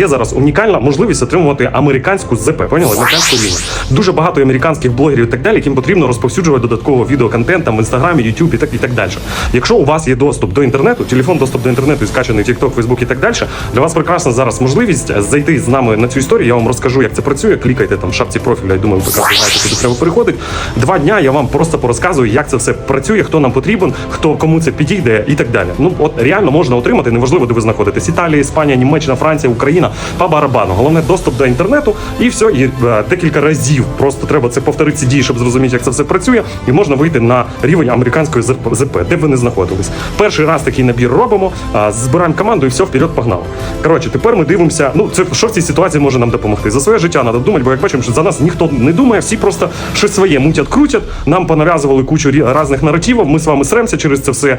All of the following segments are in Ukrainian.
є зараз унікальна можливість отримувати американську ЗП. Поняли? Американську лінію. Дуже багато американських блогерів і так далі, яким потрібно розповсюджувати додатково відеоконтент там в інстаграмі, Ютуб і так і так далі. Якщо у вас є доступ до інтернету, телефон, доступ до інтернету і скачаний TikTok, Facebook і так далі, для вас прекрасна зараз можливість зайти з нами на цю історію. Я вам розкажу, як це працює. Клікайте там в шапці профіля. Я думаю, ви прекрасно знаєте, куди треба переходить. Два дня я вам просто порозказую, як це все працює, хто нам потрібен, хто кому це підійде і так далі. Ну от реально можна отримати, неважливо, де ви знаходитесь. Італія, Іспанія, Німеччина, Франція, Україна по барабану. Головне доступ до інтернету і все. І е, декілька разів просто треба це повторити ці дії, щоб зрозуміти, як це все працює, і можна вийти на рівень американської ЗП, де б ви не знаходились. Перший раз такий набір робимо, збираємо команду і все, вперед погнали. Коротше, тепер ми дивимося. Ну, це що в цій ситуації може нам допомогти. За своє життя треба думати, бо як бачимо, що за нас ніхто не думає, всі просто щось своє мутять, крутять. Нам понав'язували кучу різних наративів. Ми з вами сремся через це все.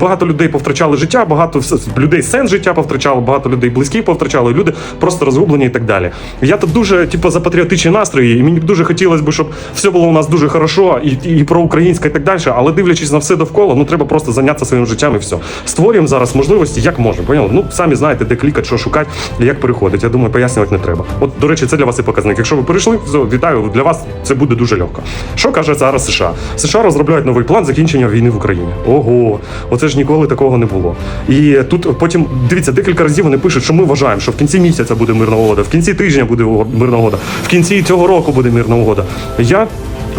Багато людей повтрачали життя, багато людей сенс життя повтрачало, багато людей близьких повтрачали, люди просто розгублені і так далі. Я тут дуже, типу, за патріотичні настрої, і мені дуже хотілося б, щоб все було у нас дуже хорошо, і, і про українське і так далі. Але дивлячись на все довкола, ну треба просто зайнятися своїм життям і все. Створюємо зараз можливості, як можемо. Поняли? Ну самі знаєте, де клікати, що шукати, і як переходити. Я думаю, пояснювати не треба. От, до речі, це для вас і показник. Якщо ви перейшли, все, вітаю, для вас це буде дуже легко. Що каже зараз США? США розробляють новий план закінчення війни в Україні. Ого, оце ж ніколи такого не було. І тут потім дивіться, декілька разів вони пишуть, що ми вважаємо, що в кінці місяця буде мирна угода, в кінці тижня буде мирна угода, в кінці цього року буде мирна угода. Я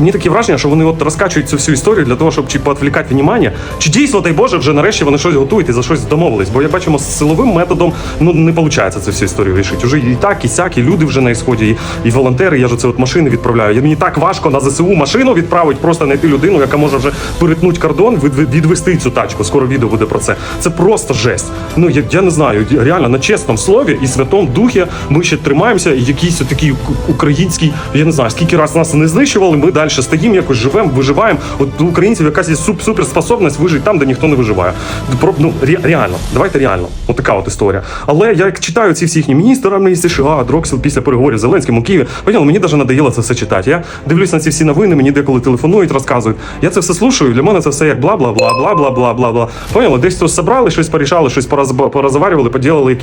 Мені таке враження, що вони от розкачують цю всю історію для того, щоб чи поотвлікати внимання, чи дійсно, дай Боже, вже нарешті вони щось готують і за щось домовились. Бо як бачимо, з силовим методом ну не виходить цю всю історію вирішити. Уже і так, і сяк, і люди вже на ісході, і, і волонтери. Я ж це от машини відправляю. Я мені так важко на ЗСУ машину відправити, просто знайти людину, яка може вже перетнути кордон, від, відвести цю тачку. Скоро відео буде про це. Це просто жесть. Ну я, я не знаю, реально на чесному слові і святому духі ми ще тримаємося. Якийсь такий український, я не знаю, скільки раз нас не знищували. Ми далі стоїмо, якось живемо, виживаємо. От у українців якась є суперспособність вижити там, де ніхто не виживає. Про- Ну ре- реально, давайте реально. От така от історія. Але я як читаю ці всі їхні міністри США, Дроксел після переговорів з Зеленським у Києві, поняли, мені навіть надоїло це все читати. Я дивлюсь на ці всі новини, мені деколи телефонують, розказують. Я це все слушаю. Для мене це все як бла бла бла бла бла бла бла бла. Поняли, десь тут собрали, щось порішали, щось порозаварювали, поділили.